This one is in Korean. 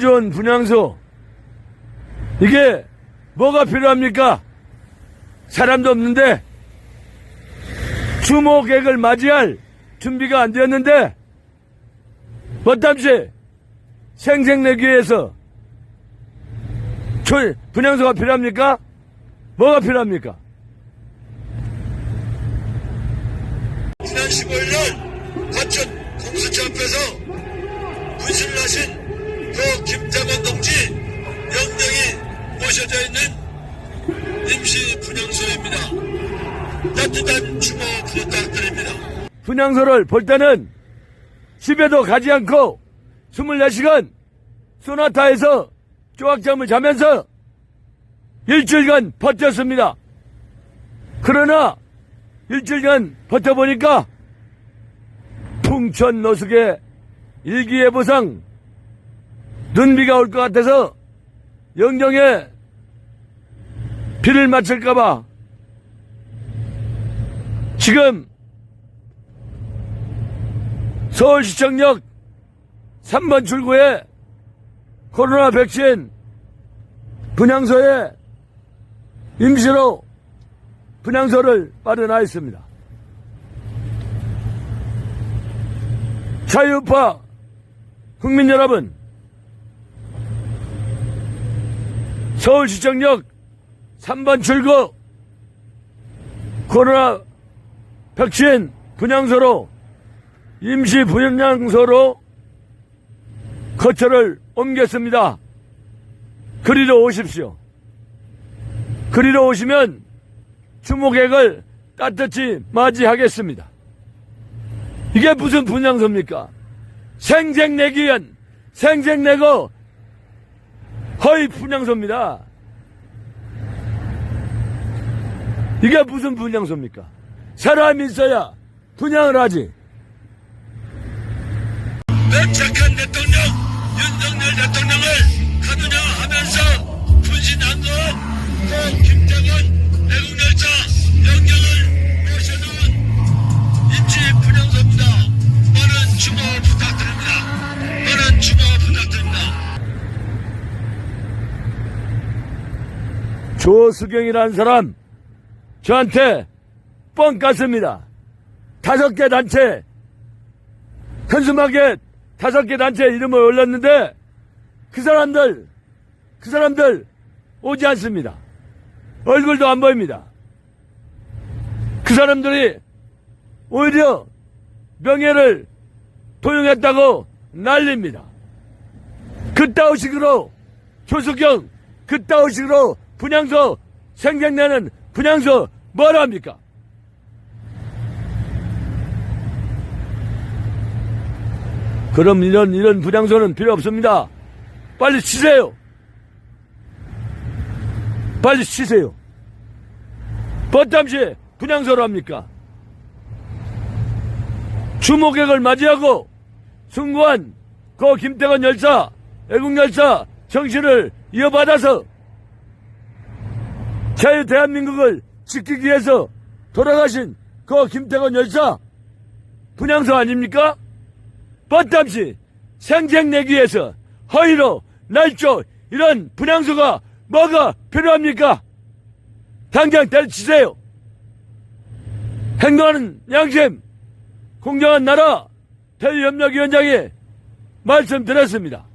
좋은 분향소. 이게 뭐가 필요합니까? 사람도 없는데 주목객을 맞이할 준비가 안 되었는데 뭐땀시 생생내기 위해서 초- 분향소가 필요합니까? 뭐가 필요합니까? 지난 15일 과천 공수처 앞에서 분신을 하신 고 동지 영령이 모셔져 있는 임시 분향소입니다. 따뜻한 주목 부탁드립니다. 분향소를 볼 때는 집에도 가지 않고 24시간 소나타에서 조각잠을 자면서 일주일간 버텼습니다. 그러나 일주일간 버텨보니까 풍천 노숙의 일기예보상 눈비가 올 것 같아서 영정에 비를 맞을까봐 지금 서울시청역 3번 출구에 코로나 백신 분향소에 임시로 분향소를 마련하였습니다. 자유파 국민 여러분, 서울시청역 3번 출구 코로나 백신 분향소로 임시 분향소로 거처를 옮겼습니다. 그리로 오십시오. 그리로 오시면 주목객을 따뜻히 맞이하겠습니다. 이게 무슨 분향소입니까? 생색내기 위한 생색내고 허위 분향소입니다. 이게 무슨 분향소입니까? 사람이 있어야 분양을 하지. 맹착한 대통령 윤석열 대통령을 가두냐 하면서 분신한 것 김정은 애국열차 영경을 조수경이라는 사람 저한테 뻥 깠습니다. 다섯 개 단체 현수막에 다섯 개 단체 이름을 올렸는데 그 사람들 그 사람들 오지 않습니다. 얼굴도 안 보입니다. 그 사람들이 오히려 명예를 도용했다고 난립니다. 그따위 식으로 조수경 그따위 식으로 분향소 생각내는 분향소 뭐라 합니까? 그럼 이런 이런 분향소는 필요 없습니다. 빨리 치세요. 빨리 치세요. 버담시 분향소로 합니까? 주목객을 맞이하고 숭고한 고 김태건 열차, 애국열차 정신을 이어받아서 자유 대한민국을 지키기 위해서 돌아가신 그 김태건 열차 분향소 아닙니까? 뻗담시 생색내기 위해서 허위로 날조 이런 분향소가 뭐가 필요합니까? 당장 때려치세요. 행동하는 양심 공정한 나라 대의협력위원장이 말씀드렸습니다.